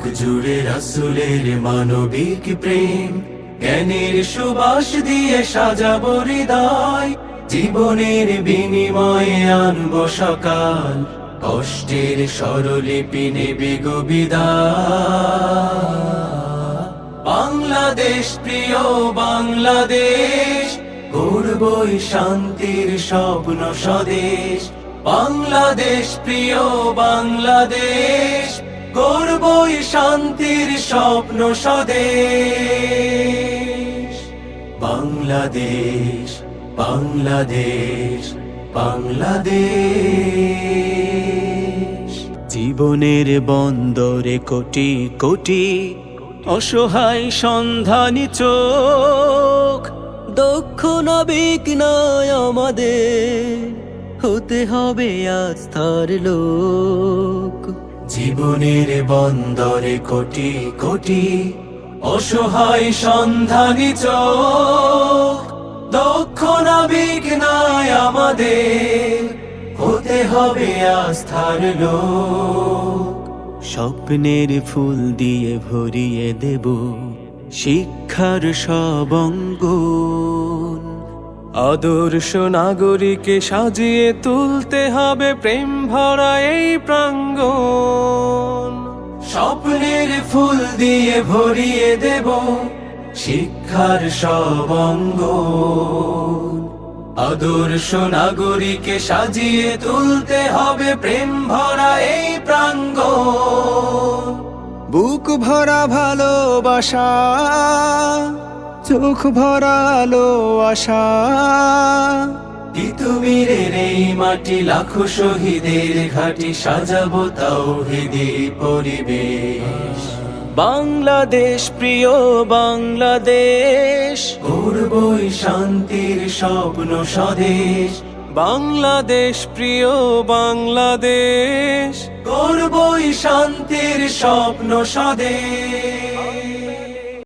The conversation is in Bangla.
বুক জুড়ে রাসুলের মানবিক প্রেম। জ্ঞানের সুবাস দিয়ে সাজাবো হৃদয়। জীবনের বিনিময়ে আনব সকাল। কষ্টের স্বরলিপি নেবে গো বিদায় বাংলাদেশ, প্রিয় বাংলাদেশ গড়বই শান্তির স্বপ্ন স্বদেশ। বাংলাদেশ, প্রিয় বাংলাদেশ গড়বই শান্তির স্বপ্ন স্বদেশ। বাংলাদেশ বাংলাদেশ বাংলাদেশ। জীবনের বন্দরে কোটি কোটি অসহায় সন্ধানী চোখ। দক্ষ নাবিক নয় আমাদের, হতে হবে আস্থার লোক। জীবনের বন্দরে কোটি কোটি অসহায় সন্ধানী চোখ, দক্ষ নাবিক নাই আমাদের, হতে হবে আস্থার লোক। স্বপ্নের ফুল দিয়ে ভরিয়ে দেব শিক্ষার সব অঙ্গন আদর্শ নাগরিকে সাজিয়ে তুলতে হবে প্রেম ভরা এই প্রাঙ্গণ। স্বপ্নের ফুল দিয়ে ভরিয়ে দেব শিক্ষার সব অঙ্গন। আদর্শ নাগরিকে সাজিয়ে তুলতে হবে প্রেম ভরা এই প্রাঙ্গ বুক ভরা ভালোবাসা চোখ ভরা আলো আশা তিতুমিরের এই মাটি লাখো শহীদের ঘাটি সাজাবো তাও পরিবেশ। বাংলাদেশ প্রিয় বাংলাদেশ। গড়বই শান্তির স্বপ্ন স্বদেশ। বাংলাদেশ প্রিয় বাংলাদেশ। গড়বই শান্তির স্বপ্ন স্বদেশ।